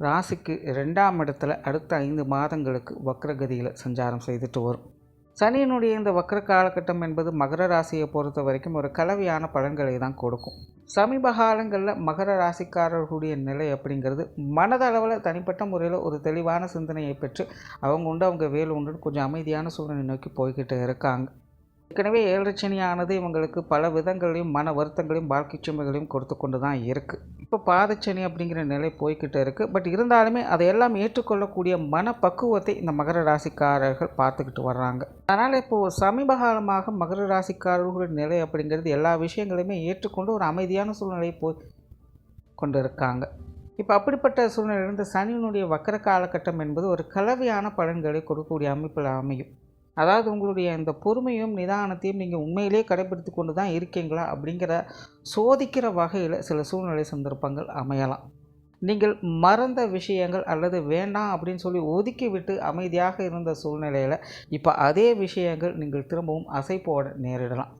ராசிக்கு ரெண்டாம் இடத்துல அடுத்த ஐந்து மாதங்களுக்கு வக்ரகதியில் சஞ்சாரம் செய்துட்டு வரும். சனியினுடைய இந்த வக்ர காலகட்டம் என்பது மகர ராசியை பொறுத்த வரைக்கும் ஒரு கலவையான பலன்களை தான் கொடுக்கும். சமீப காலங்களில் மகர ராசிக்காரர்களுடைய நிலை அப்படிங்கிறது மனதளவில் தனிப்பட்ட முறையில் ஒரு தெளிவான சிந்தனையை பெற்று அவங்க உண்டு அவங்க வேலை உண்டுன்னு கொஞ்சம் அமைதியான சூழ்நிலை நோக்கி போய்கிட்டு இருக்காங்க. ஏற்கனவே ஏழரைச்சனியானது இவங்களுக்கு பல விதங்களையும் மன வருத்தங்களையும் வாழ்க்கை சுமைகளையும் கொடுத்து கொண்டு தான் இருக்குது இப்போ பாதச்சனி அப்படிங்கிற நிலை போய்கிட்டு இருக்குது பட் இருந்தாலுமே அதையெல்லாம் ஏற்றுக்கொள்ளக்கூடிய மனப்பக்குவத்தை இந்த மகர ராசிக்காரர்கள் பார்த்துக்கிட்டு வர்றாங்க. அதனால் இப்போது சமீப காலமாக மகர ராசிக்காரர்களுடைய நிலை அப்படிங்கிறது எல்லா விஷயங்களையுமே ஏற்றுக்கொண்டு ஒரு அமைதியான சூழ்நிலையை போய் கொண்டு இருக்காங்க இப்போ அப்படிப்பட்ட சூழ்நிலையிலிருந்து சனியினுடைய வக்கர காலகட்டம் என்பது ஒரு கலவையான பலன்களை கொடுக்கக்கூடிய அமைப்பில் அமையும். அதாவது உங்களுடைய இந்த பொறுமையும் நிதானத்தையும் நீங்கள் உண்மையிலே கடைபிடித்து கொண்டு தான் இருக்கீங்களா அப்படிங்கிற சோதிக்கிற வகையில் சில சூழ்நிலை சந்தர்ப்பங்கள் அமையலாம். நீங்கள் மறந்த விஷயங்கள் அல்லது வேண்டாம் அப்படின்னு சொல்லி ஒதுக்கி விட்டு அமைதியாக இருந்த சூழ்நிலையில் இப்போ அதே விஷயங்கள் நீங்கள் திரும்பவும் அசை போட நேரிடலாம்.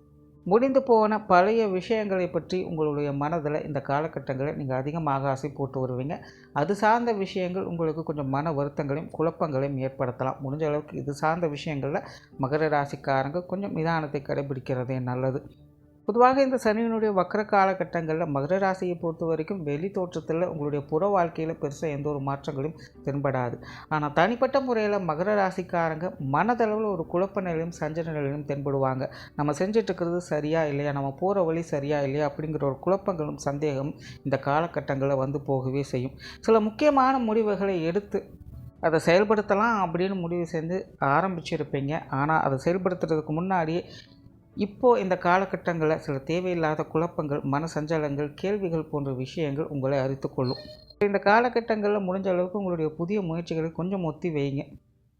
முடிந்து போன பழைய விஷயங்களை பற்றி உங்களுடைய மனதில் இந்த காலகட்டங்களில் நீங்கள் அதிகமாக ஆசை போட்டு வருவீங்க. அது சார்ந்த விஷயங்கள் உங்களுக்கு கொஞ்சம் மன வருத்தங்களையும் குழப்பங்களையும் ஏற்படுத்தலாம். முடிஞ்ச அளவுக்கு இது சார்ந்த விஷயங்களில் மகர ராசிக்காரங்க கொஞ்சம் நிதானத்தை கடைபிடிக்கிறதே நல்லது. பொதுவாக இந்த சனியினுடைய வக்கர காலகட்டங்களில் மகர ராசியை பொறுத்த வரைக்கும் வெளி தோற்றத்தில் உங்களுடைய புற வாழ்க்கையில் பெருசாக எந்த ஒரு மாற்றங்களும் தென்படாது. ஆனால் தனிப்பட்ட முறையில் மகர ராசிக்காரங்க மனதளவில் ஒரு குழப்ப நிலையும் சஞ்சல நிலையும் தென்படுவாங்க. நம்ம செஞ்சிட்ருக்கிறது சரியா இல்லையா? நம்ம போகிற வழி சரியா இல்லையா? அப்படிங்கிற ஒரு குழப்பங்களும் சந்தேகமும் இந்த காலகட்டங்களில் வந்து போகவே செய்யும். சில முக்கியமான முடிவுகளை எடுத்து அதை செயல்படுத்தலாம் அப்படின்னு முடிவு செஞ்சு ஆரம்பிச்சிருப்பீங்க. ஆனால் அதை செயல்படுத்துறதுக்கு முன்னாடியே இப்போது இந்த காலகட்டங்களில் சில தேவையில்லாத குழப்பங்கள் மன சஞ்சலங்கள் கேள்விகள் போன்ற விஷயங்கள் உங்களை அறித்து கொள்ளும். இந்த காலகட்டங்களில் முடிஞ்ச அளவுக்கு உங்களுடைய புதிய முயற்சிகளை கொஞ்சம் ஒத்தி வைங்க.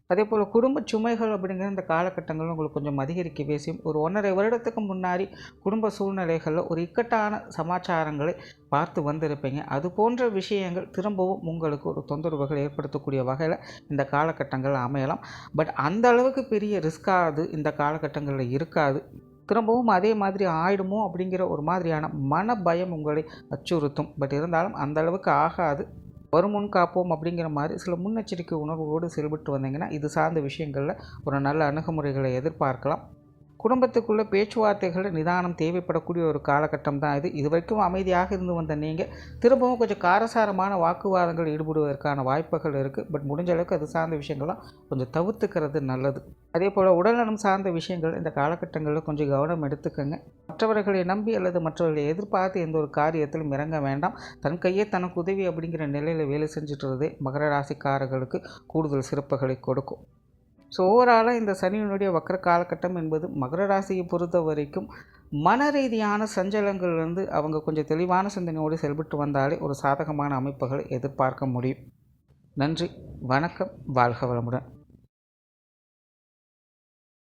அதே போல் குடும்ப சுமைகள் அப்படிங்கிற இந்த காலகட்டங்களில் உங்களுக்கு கொஞ்சம் அதிகரிக்கவே செய்யும் ஒரு ஒன்றரை வருடத்துக்கு முன்னாடி குடும்ப சூழ்நிலைகளில் ஒரு இக்கட்டான சமாச்சாரங்களை பார்த்து வந்திருப்பீங்க. அது போன்ற விஷயங்கள் திரும்பவும் உங்களுக்கு ஒரு தொந்தரவுகள் ஏற்படுத்தக்கூடிய வகையில் இந்த காலகட்டங்கள் அமையலாம். பட் அந்த அளவுக்கு பெரிய ரிஸ்க்காக இந்த காலகட்டங்களில் இருக்காது. திரும்பவும் அதே மாதிரி ஆயிடுமோ அப்படிங்கிற ஒரு மாதிரியான மன பயம் உங்களை அச்சுறுத்தும். பட் இருந்தாலும் அந்த அளவுக்கு ஆகாது. வருமுன் காப்போம் அப்படிங்கிற மாதிரி சில முன்னெச்சரிக்கை உணர்வோடு செயல்பட்டு வந்தீங்கன்னா இது சார்ந்த விஷயங்களில் ஒரு நல்ல அணுகுமுறைகளை எதிர்பார்க்கலாம். குடும்பத்துக்குள்ளே பேச்சுவார்த்தைகளில் நிதானம் தேவைப்படக்கூடிய ஒரு காலகட்டம் தான் இது. இது வரைக்கும் அமைதியாக இருந்து வந்த நீங்கள் திரும்பவும் கொஞ்சம் காரசாரமான வாக்குவாதங்கள் ஈடுபடுவதற்கான வாய்ப்புகள் இருக்குது பட் முடிஞ்ச அளவுக்கு அது சார்ந்த விஷயங்கள்லாம் கொஞ்சம் தவிர்த்துக்கிறது நல்லது. அதே போல் உடல்நலம் சார்ந்த விஷயங்கள் இந்த காலகட்டங்களில் கொஞ்சம் கவனம் எடுத்துக்கோங்க. மற்றவர்களை நம்பி அல்லது மற்றவர்களை எதிர்பார்த்து எந்த ஒரு காரியத்திலும் இறங்க வேண்டாம். தன் கையே தனக்கு உதவி அப்படிங்கிற நிலையில் வேலை செஞ்சுட்டு மகர ராசிக்காரர்களுக்கு கூடுதல் சிறப்புகளை கொடுக்கும். ஸோ ஓவராலாக இந்த சனியினுடைய வக்கர காலகட்டம் என்பது மகர ராசியை பொறுத்த வரைக்கும் மன ரீதியான சஞ்சலங்கள்லேருந்து அவங்க கொஞ்சம் தெளிவான சிந்தனையோடு செயல்பட்டு வந்தாலே ஒரு சாதகமான அமைப்புகளை எதிர்பார்க்க முடியும். நன்றி வணக்கம் வாழ்க வளமுடன்.